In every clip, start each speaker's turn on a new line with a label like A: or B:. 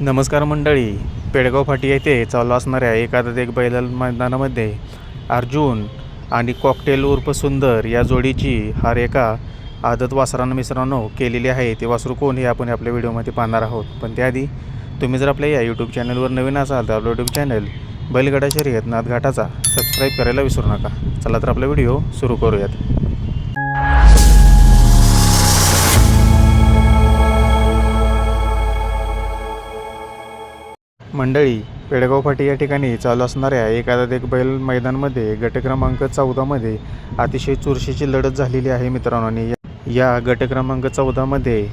A: नमस्कार मंडळी. पेडगाव फाटी येथे चालू असणाऱ्या एकादत एक बैल मैदानामध्ये अर्जुन आणि कॉकटेल उर्फ सुंदर या जोडीची हार एका आदत वासरानं मिसरानो केलेली आहे. ते वासरू कोण हे आपण आपल्या व्हिडिओमध्ये पाहणार आहोत. पण त्याआधी तुम्ही जर आपल्या या यूट्यूब चॅनलवर नवीन असाल तर आपलं यूट्यूब चॅनल बैलगाडा शर्यत नाथघाटाचा सबस्क्राईब करायला विसरू नका. चला तर आपला व्हिडिओ सुरू करूयात. मंडळी पेडगाव फाटी या ठिकाणी चालू असणाऱ्या एकादा एक बैल मैदानमध्ये गट क्रमांक चौदामध्ये अतिशय चुरशीची लढत झालेली आहे मित्रांनो. आणि या- गटक्रमांक गट क्रमांक चौदामध्ये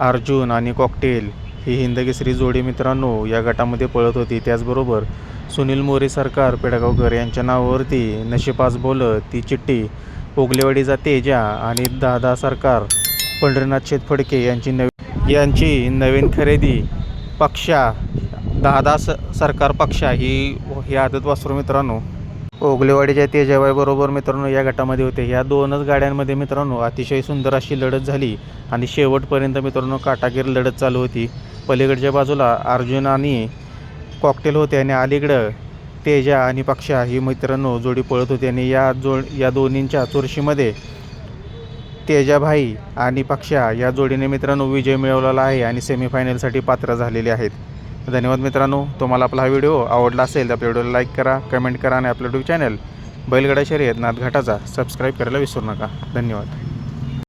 A: अर्जुन आणि कॉकटेल ही हिंदकेसरी जोडी मित्रांनो या गटामध्ये पळत होती. त्याचबरोबर सुनील मोरे सरकार पेडगावकर यांच्या नावावरती नशिपास बोलत ती चिठ्ठी पोगलेवाडी जाते ज्या आणि दादा सरकार पंढरीनाथ शेतफडके यांची नवी यांची नवीन खरेदी पक्षा दहा दहा स सरकार पक्षा ही ही आदत वासरू मित्रांनो. ओगलेवाडीच्या तेजाबाई बरोबर मित्रांनो या गटामध्ये होते. या दोनच गाड्यांमध्ये मित्रांनो अतिशय सुंदर अशी लढत झाली. आणि शेवटपर्यंत मित्रांनो काटागीर लढत चालू होती. पलीकडच्या बाजूला अर्जुन आणि कॉकटेल होते आणि अलीकडं तेजा आणि पक्षा ही मित्रांनो जोडी पळत होती. आणि या जो या दोन्हींच्या चुरशीमध्ये तेजाभाई आणि पक्षा या जोडीने मित्रांनो विजय मिळवलेला आहे आणि सेमीफायनलसाठी पात्र झालेले आहेत. धन्यवाद मित्रांनो. तुम्हाला आपला हा व्हिडिओ आवडला असेल तर आपल्या व्हिडिओला लाईक करा कमेंट करा आणि आपलं यूट्यूब चॅनल बैलगडा शर्यत नाथघाटाचा सबस्क्राईब करायला विसरू नका. धन्यवाद.